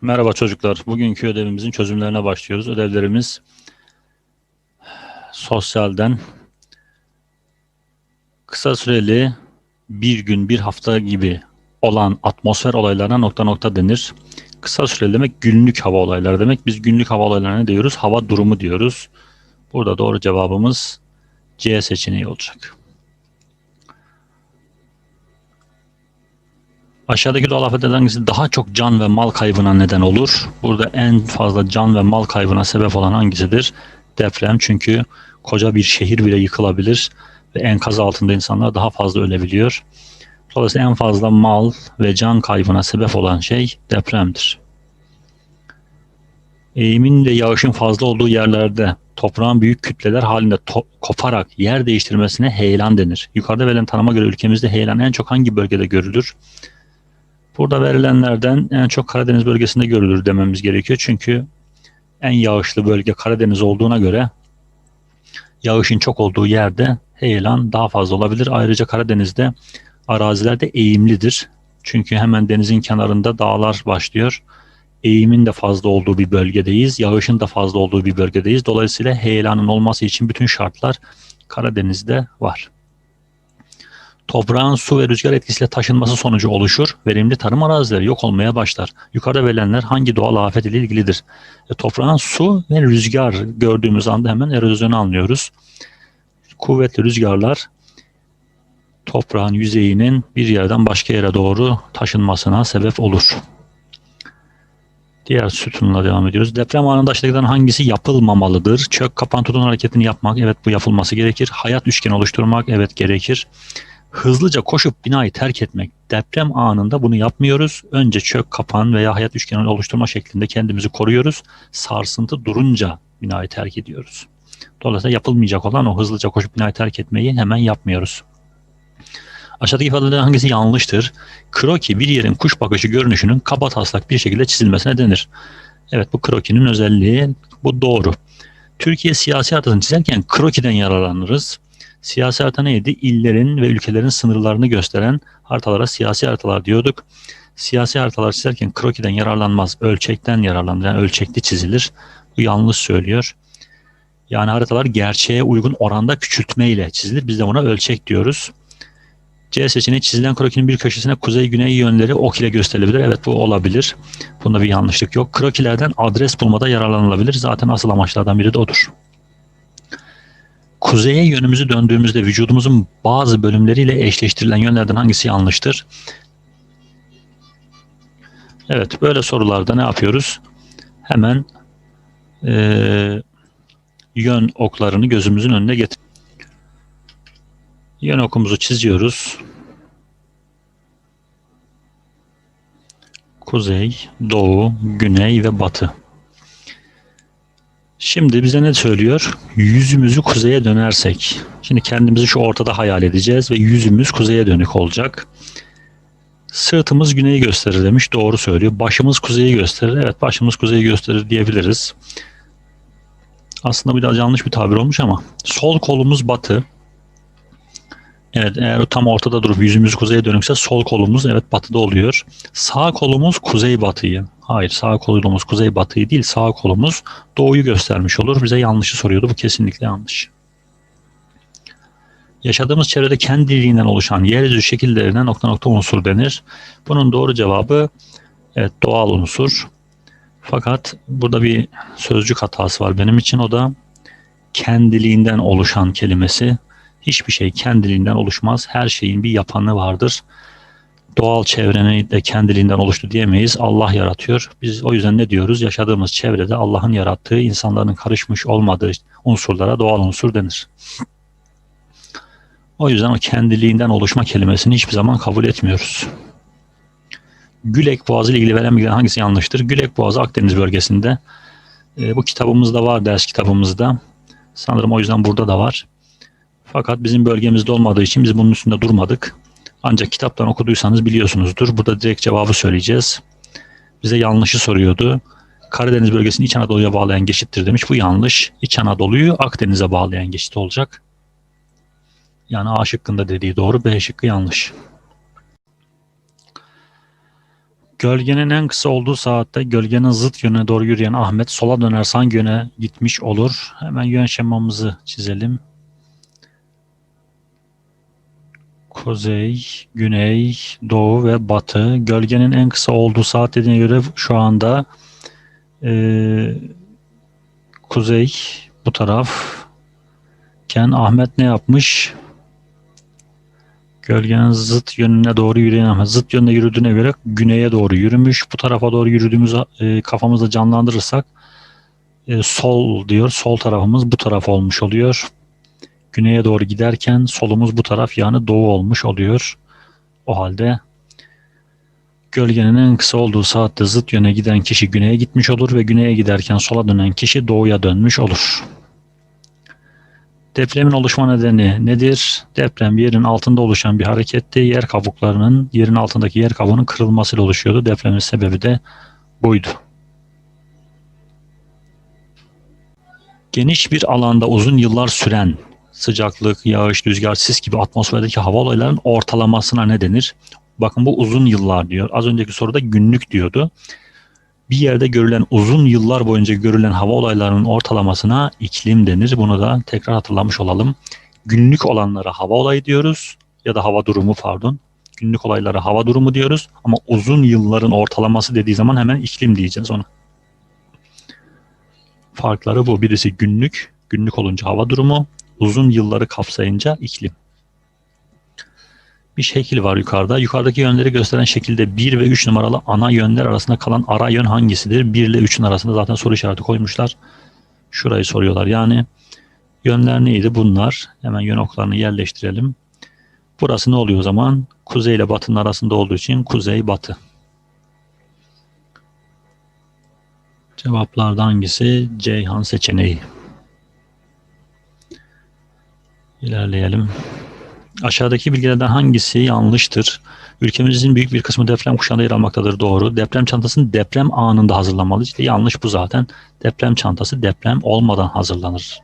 Merhaba çocuklar. Bugünkü ödevimizin çözümlerine başlıyoruz. Ödevlerimiz sosyalden kısa süreli bir gün, bir hafta gibi olan atmosfer olaylarına nokta nokta denir. Kısa süreli demek günlük hava olayları demek. Biz günlük hava olaylarına diyoruz? Hava durumu diyoruz. Burada doğru cevabımız C seçeneği olacak. Aşağıdaki doğal afetlerden hangisi daha çok can ve mal kaybına neden olur? Burada en fazla can ve mal kaybına sebep olan hangisidir? Deprem çünkü koca bir şehir bile yıkılabilir ve enkaz altında insanlar daha fazla ölebiliyor. Dolayısıyla en fazla mal ve can kaybına sebep olan şey depremdir. Eğimin ve yağışın fazla olduğu yerlerde toprağın büyük kütleler halinde koparak yer değiştirmesine heyelan denir. Yukarıda verilen tanıma göre ülkemizde heyelan en çok hangi bölgede görülür? Burada verilenlerden en çok Karadeniz bölgesinde görülür dememiz gerekiyor. Çünkü en yağışlı bölge Karadeniz olduğuna göre yağışın çok olduğu yerde heyelan daha fazla olabilir. Ayrıca Karadeniz'de araziler de eğimlidir. Çünkü hemen denizin kenarında dağlar başlıyor. Eğimin de fazla olduğu bir bölgedeyiz. Yağışın da fazla olduğu bir bölgedeyiz. Dolayısıyla heyelanın olması için bütün şartlar Karadeniz'de var. Toprağın su ve rüzgar etkisiyle taşınması sonucu oluşur. Verimli tarım arazileri yok olmaya başlar. Yukarıda verilenler hangi doğal afet ile ilgilidir? E, toprağın su ve rüzgar gördüğümüz anda hemen erozyonu anlıyoruz. Kuvvetli rüzgarlar toprağın yüzeyinin bir yerden başka yere doğru taşınmasına sebep olur. Diğer sütunla devam ediyoruz. Deprem anında aşağıdakilerden hangisi yapılmamalıdır? Çök, kapan, tutun hareketini yapmak. Evet bu yapılması gerekir. Hayat üçgeni oluşturmak. Evet gerekir hızlıca koşup binayı terk etmek. Deprem anında bunu yapmıyoruz. Önce çök, kapan veya hayat üçgeni oluşturma şeklinde kendimizi koruyoruz. Sarsıntı durunca binayı terk ediyoruz. Dolayısıyla yapılmayacak olan o hızlıca koşup binayı terk etmeyi hemen yapmıyoruz. Aşağıdaki ifadelerden hangisi yanlıştır? Kroki bir yerin kuş bakışı görünüşünün kaba taslak bir şekilde çizilmesine denir. Evet bu krokinin özelliği bu doğru. Türkiye siyasi haritasını çizerken krokiden yararlanırız. Siyasi harita neydi? İllerin ve ülkelerin sınırlarını gösteren haritalara siyasi haritalar diyorduk. Siyasi haritalar çizerken krokiden yararlanmaz, ölçekten yararlanır. Yani ölçekli çizilir. Bu yanlış söylüyor. Yani haritalar gerçeğe uygun oranda küçültme ile çizilir. Biz de buna ölçek diyoruz. C seçeneği çizilen krokinin bir köşesine kuzey-güney yönleri ok ile gösterilebilir. Evet bu olabilir. Bunda bir yanlışlık yok. Krokilerden adres bulmada yararlanılabilir. Zaten asıl amaçlardan biri de odur kuzeye yönümüzü döndüğümüzde vücudumuzun bazı bölümleriyle eşleştirilen yönlerden hangisi yanlıştır? Evet böyle sorularda ne yapıyoruz? Hemen e, yön oklarını gözümüzün önüne getir. Yön okumuzu çiziyoruz. Kuzey, doğu, güney ve batı. Şimdi bize ne söylüyor? Yüzümüzü kuzeye dönersek. Şimdi kendimizi şu ortada hayal edeceğiz ve yüzümüz kuzeye dönük olacak. Sırtımız güneyi gösterir demiş. Doğru söylüyor. Başımız kuzeyi gösterir. Evet başımız kuzeyi gösterir diyebiliriz. Aslında biraz yanlış bir tabir olmuş ama. Sol kolumuz batı. Evet eğer tam ortada durup yüzümüz kuzeye dönükse sol kolumuz evet batıda oluyor. Sağ kolumuz kuzey batıyı. Hayır sağ kolumuz kuzey batıyı değil sağ kolumuz doğuyu göstermiş olur. Bize yanlışı soruyordu. Bu kesinlikle yanlış. Yaşadığımız çevrede kendiliğinden oluşan yeryüzü şekillerine nokta nokta unsur denir. Bunun doğru cevabı evet doğal unsur. Fakat burada bir sözcük hatası var benim için o da kendiliğinden oluşan kelimesi. Hiçbir şey kendiliğinden oluşmaz. Her şeyin bir yapanı vardır. Doğal çevreni de kendiliğinden oluştu diyemeyiz. Allah yaratıyor. Biz o yüzden ne diyoruz? Yaşadığımız çevrede Allah'ın yarattığı, insanların karışmış olmadığı unsurlara doğal unsur denir. O yüzden o kendiliğinden oluşma kelimesini hiçbir zaman kabul etmiyoruz. Gülek Boğazı ile ilgili veren bilgiler hangisi yanlıştır? Gülek Boğazı Akdeniz bölgesinde. E, bu kitabımızda var, ders kitabımızda. Sanırım o yüzden burada da var. Fakat bizim bölgemizde olmadığı için biz bunun üstünde durmadık. Ancak kitaptan okuduysanız biliyorsunuzdur. Burada direkt cevabı söyleyeceğiz. Bize yanlışı soruyordu. Karadeniz bölgesini İç Anadolu'ya bağlayan geçittir demiş. Bu yanlış. İç Anadolu'yu Akdeniz'e bağlayan geçit olacak. Yani A şıkkında dediği doğru, B şıkkı yanlış. Gölgenin en kısa olduğu saatte gölgenin zıt yönüne doğru yürüyen Ahmet sola dönerse hangi yöne gitmiş olur? Hemen yön şemamızı çizelim. Kuzey, güney, doğu ve batı. Gölgenin en kısa olduğu saat dediğine göre şu anda eee, kuzey bu taraf. Ken Ahmet ne yapmış? Gölgenin zıt yönüne doğru yürüyen Ahmet. Zıt yönde yürüdüğüne göre güneye doğru yürümüş. Bu tarafa doğru yürüdüğümüz e, kafamızda canlandırırsak e, sol diyor. Sol tarafımız bu taraf olmuş oluyor. Güneye doğru giderken solumuz bu taraf yani doğu olmuş oluyor. O halde gölgenin en kısa olduğu saatte zıt yöne giden kişi güneye gitmiş olur ve güneye giderken sola dönen kişi doğuya dönmüş olur. Depremin oluşma nedeni nedir? Deprem yerin altında oluşan bir hareketti. Yer kabuklarının yerin altındaki yer kabuğunun kırılmasıyla oluşuyordu. Depremin sebebi de buydu. Geniş bir alanda uzun yıllar süren sıcaklık, yağış, rüzgar, sis gibi atmosferdeki hava olaylarının ortalamasına ne denir? Bakın bu uzun yıllar diyor. Az önceki soruda günlük diyordu. Bir yerde görülen uzun yıllar boyunca görülen hava olaylarının ortalamasına iklim denir. Bunu da tekrar hatırlamış olalım. Günlük olanlara hava olayı diyoruz ya da hava durumu pardon. Günlük olaylara hava durumu diyoruz ama uzun yılların ortalaması dediği zaman hemen iklim diyeceğiz ona. Farkları bu. Birisi günlük, günlük olunca hava durumu, uzun yılları kapsayınca iklim. Bir şekil var yukarıda. Yukarıdaki yönleri gösteren şekilde 1 ve 3 numaralı ana yönler arasında kalan ara yön hangisidir? 1 ile 3'ün arasında zaten soru işareti koymuşlar. Şurayı soruyorlar. Yani yönler neydi? Bunlar. Hemen yön oklarını yerleştirelim. Burası ne oluyor o zaman? Kuzey ile batının arasında olduğu için kuzey batı. Cevaplardan hangisi? Ceyhan seçeneği. İlerleyelim. Aşağıdaki bilgilerden hangisi yanlıştır? Ülkemizin büyük bir kısmı deprem kuşağında yer almaktadır. Doğru. Deprem çantasını deprem anında hazırlanmalı. İşte yanlış bu zaten. Deprem çantası deprem olmadan hazırlanır.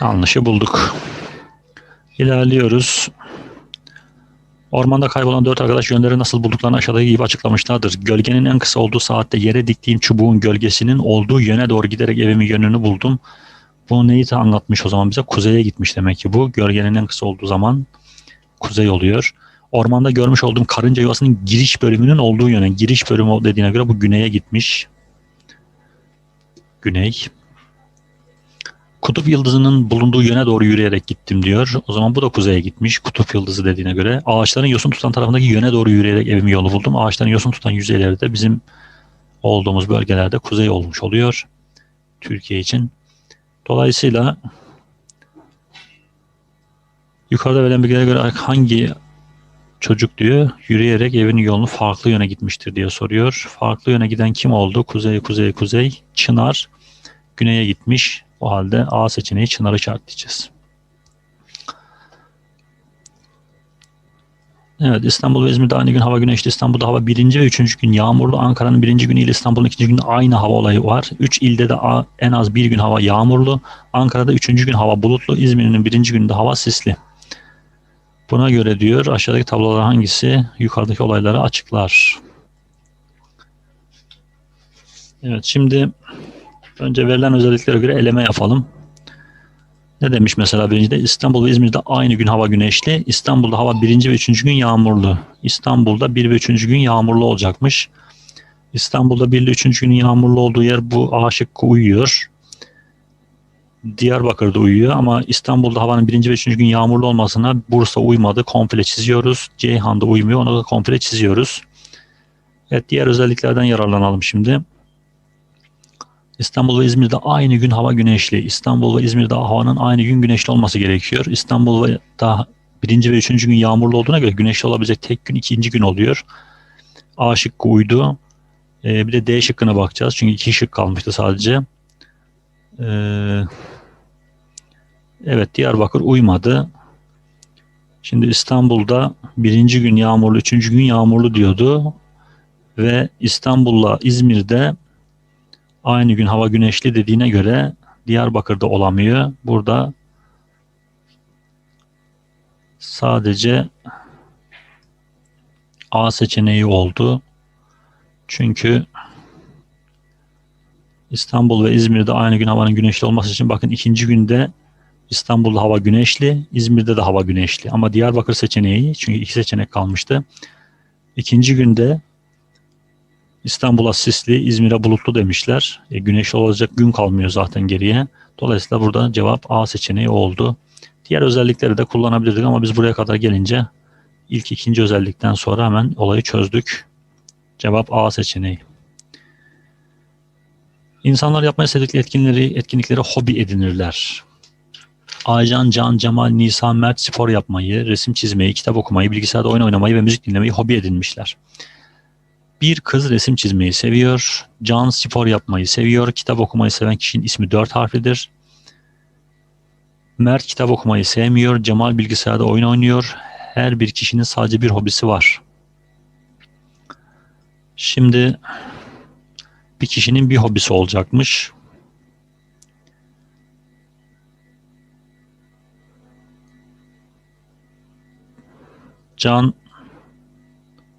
Yanlışı bulduk. İlerliyoruz. Ormanda kaybolan dört arkadaş yönleri nasıl bulduklarını aşağıdaki gibi açıklamışlardır. Gölgenin en kısa olduğu saatte yere diktiğim çubuğun gölgesinin olduğu yöne doğru giderek evimin yönünü buldum. Bu neyi anlatmış o zaman bize? Kuzeye gitmiş demek ki bu. Gölgenin en kısa olduğu zaman kuzey oluyor. Ormanda görmüş olduğum karınca yuvasının giriş bölümünün olduğu yöne, giriş bölümü dediğine göre bu güneye gitmiş. Güney. Kutup yıldızının bulunduğu yöne doğru yürüyerek gittim diyor. O zaman bu da kuzeye gitmiş. Kutup yıldızı dediğine göre. Ağaçların yosun tutan tarafındaki yöne doğru yürüyerek evimi yolu buldum. Ağaçların yosun tutan yüzeyleri de bizim olduğumuz bölgelerde kuzey olmuş oluyor. Türkiye için. Dolayısıyla yukarıda verilen bilgilere göre hangi çocuk diyor yürüyerek evinin yolunu farklı yöne gitmiştir diye soruyor. Farklı yöne giden kim oldu? Kuzey, kuzey, kuzey. Çınar güneye gitmiş. O halde A seçeneği Çınar'ı işaretleyeceğiz. Evet İstanbul ve İzmir'de aynı gün hava güneşli. İstanbul'da hava birinci ve üçüncü gün yağmurlu. Ankara'nın birinci günü ile İstanbul'un ikinci günü aynı hava olayı var. Üç ilde de en az bir gün hava yağmurlu. Ankara'da üçüncü gün hava bulutlu. İzmir'in birinci gününde hava sisli. Buna göre diyor aşağıdaki tablolar hangisi yukarıdaki olayları açıklar. Evet şimdi önce verilen özelliklere göre eleme yapalım. Ne demiş mesela birincide? İstanbul ve İzmir'de aynı gün hava güneşli. İstanbul'da hava birinci ve üçüncü gün yağmurlu. İstanbul'da bir ve üçüncü gün yağmurlu olacakmış. İstanbul'da bir ile üçüncü gün yağmurlu olduğu yer bu A şıkkı uyuyor. Diyarbakır'da uyuyor ama İstanbul'da havanın birinci ve üçüncü gün yağmurlu olmasına Bursa uymadı. Komple çiziyoruz. Ceyhan'da uymuyor. Onu da komple çiziyoruz. Evet diğer özelliklerden yararlanalım şimdi. İstanbul ve İzmir'de aynı gün hava güneşli. İstanbul ve İzmir'de havanın aynı gün güneşli olması gerekiyor. İstanbul ve daha birinci ve üçüncü gün yağmurlu olduğuna göre güneşli olabilecek tek gün ikinci gün oluyor. A şıkkı uydu. Ee, bir de D şıkkına bakacağız. Çünkü iki şık kalmıştı sadece. Ee, evet Diyarbakır uymadı. Şimdi İstanbul'da birinci gün yağmurlu, üçüncü gün yağmurlu diyordu. Ve İstanbul'la İzmir'de aynı gün hava güneşli dediğine göre Diyarbakır'da olamıyor. Burada sadece A seçeneği oldu. Çünkü İstanbul ve İzmir'de aynı gün havanın güneşli olması için bakın ikinci günde İstanbul'da hava güneşli, İzmir'de de hava güneşli. Ama Diyarbakır seçeneği çünkü iki seçenek kalmıştı. İkinci günde İstanbul'a sisli, İzmir'e bulutlu demişler. E, güneşli olacak gün kalmıyor zaten geriye. Dolayısıyla burada cevap A seçeneği oldu. Diğer özellikleri de kullanabilirdik ama biz buraya kadar gelince ilk ikinci özellikten sonra hemen olayı çözdük. Cevap A seçeneği. İnsanlar yapmayı istedikleri etkinlikleri, etkinlikleri hobi edinirler. Aycan, Can, Cemal, Nisa, Mert spor yapmayı, resim çizmeyi, kitap okumayı, bilgisayarda oyun oynamayı ve müzik dinlemeyi hobi edinmişler. Bir kız resim çizmeyi seviyor. Can spor yapmayı seviyor. Kitap okumayı seven kişinin ismi dört harflidir. Mert kitap okumayı sevmiyor. Cemal bilgisayarda oyun oynuyor. Her bir kişinin sadece bir hobisi var. Şimdi bir kişinin bir hobisi olacakmış. Can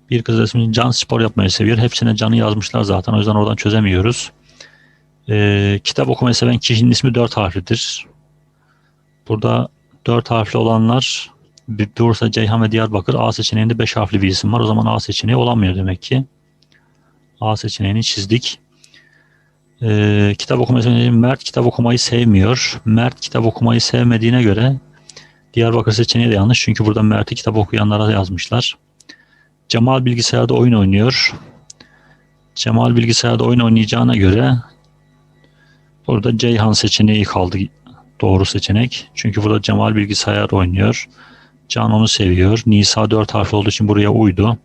bir kız resmini Can spor yapmayı seviyor. Hepsine Can'ı yazmışlar zaten. O yüzden oradan çözemiyoruz. Ee, kitap okumayı seven kişinin ismi dört harflidir. Burada dört harfli olanlar Bursa, Ceyhan ve Diyarbakır. A seçeneğinde beş harfli bir isim var. O zaman A seçeneği olamıyor demek ki. A seçeneğini çizdik. Ee, kitap okumayı seven Mert kitap okumayı sevmiyor. Mert kitap okumayı sevmediğine göre Diyarbakır seçeneği de yanlış. Çünkü burada Mert'i kitap okuyanlara yazmışlar. Cemal bilgisayarda oyun oynuyor. Cemal bilgisayarda oyun oynayacağına göre burada Ceyhan seçeneği kaldı doğru seçenek. Çünkü burada Cemal bilgisayar oynuyor. Can onu seviyor. Nisa dört harfli olduğu için buraya uydu.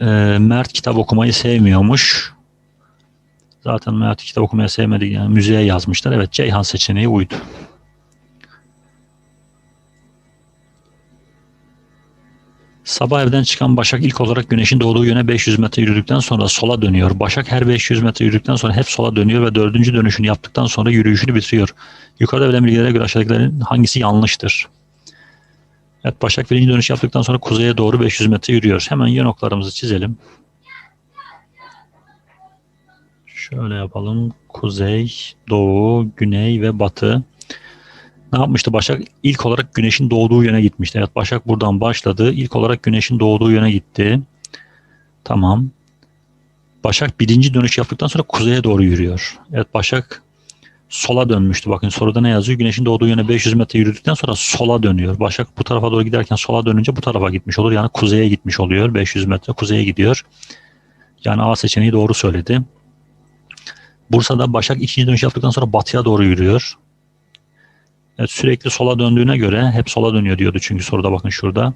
Ee, Mert kitap okumayı sevmiyormuş. Zaten Mert kitap okumayı sevmedi. Yani müziğe yazmışlar. Evet Ceyhan seçeneği uydu. Sabah evden çıkan Başak ilk olarak güneşin doğduğu yöne 500 metre yürüdükten sonra sola dönüyor. Başak her 500 metre yürüdükten sonra hep sola dönüyor ve dördüncü dönüşünü yaptıktan sonra yürüyüşünü bitiriyor. Yukarıda verilen bilgilere göre aşağıdakilerin hangisi yanlıştır? Evet Başak birinci dönüş yaptıktan sonra kuzeye doğru 500 metre yürüyor. Hemen yön oklarımızı çizelim. Şöyle yapalım. Kuzey, doğu, güney ve batı ne yapmıştı Başak? İlk olarak güneşin doğduğu yöne gitmişti. Evet Başak buradan başladı. İlk olarak güneşin doğduğu yöne gitti. Tamam. Başak birinci dönüş yaptıktan sonra kuzeye doğru yürüyor. Evet Başak sola dönmüştü. Bakın soruda ne yazıyor? Güneşin doğduğu yöne 500 metre yürüdükten sonra sola dönüyor. Başak bu tarafa doğru giderken sola dönünce bu tarafa gitmiş olur. Yani kuzeye gitmiş oluyor. 500 metre kuzeye gidiyor. Yani A seçeneği doğru söyledi. Bursa'da Başak ikinci dönüş yaptıktan sonra batıya doğru yürüyor. Evet, sürekli sola döndüğüne göre hep sola dönüyor diyordu çünkü soruda bakın şurada.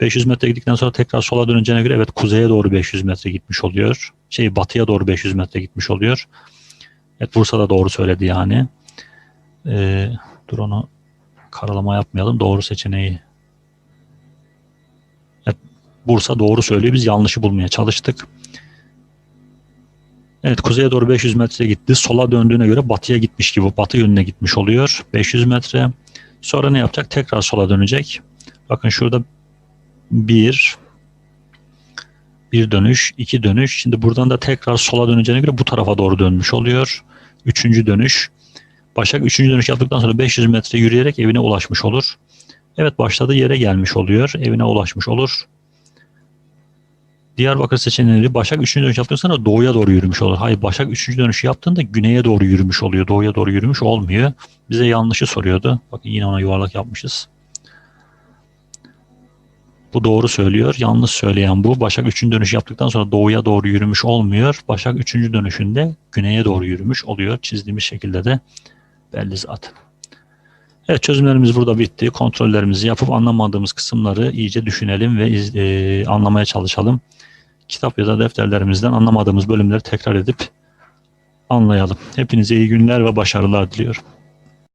500 metre gittikten sonra tekrar sola döneceğine göre evet kuzeye doğru 500 metre gitmiş oluyor. Şey batıya doğru 500 metre gitmiş oluyor. Evet Bursa da doğru söyledi yani. Ee, dur onu karalama yapmayalım. Doğru seçeneği. Evet, Bursa doğru söylüyor. Biz yanlışı bulmaya çalıştık. Evet kuzeye doğru 500 metre gitti. Sola döndüğüne göre batıya gitmiş gibi batı yönüne gitmiş oluyor. 500 metre. Sonra ne yapacak? Tekrar sola dönecek. Bakın şurada bir bir dönüş, iki dönüş. Şimdi buradan da tekrar sola döneceğine göre bu tarafa doğru dönmüş oluyor. Üçüncü dönüş. Başak üçüncü dönüş yaptıktan sonra 500 metre yürüyerek evine ulaşmış olur. Evet başladığı yere gelmiş oluyor. Evine ulaşmış olur. Diyarbakır seçeneği Başak 3. dönüş yaptıktan sonra doğuya doğru yürümüş olur. Hayır Başak 3. dönüşü yaptığında güneye doğru yürümüş oluyor. Doğuya doğru yürümüş olmuyor. Bize yanlışı soruyordu. Bakın yine ona yuvarlak yapmışız. Bu doğru söylüyor. Yanlış söyleyen bu. Başak 3. dönüş yaptıktan sonra doğuya doğru yürümüş olmuyor. Başak 3. dönüşünde güneye doğru yürümüş oluyor. Çizdiğimiz şekilde de belli zaten. Evet çözümlerimiz burada bitti. Kontrollerimizi yapıp anlamadığımız kısımları iyice düşünelim ve iz, e, anlamaya çalışalım. Kitap ya da defterlerimizden anlamadığımız bölümleri tekrar edip anlayalım. Hepinize iyi günler ve başarılar diliyorum.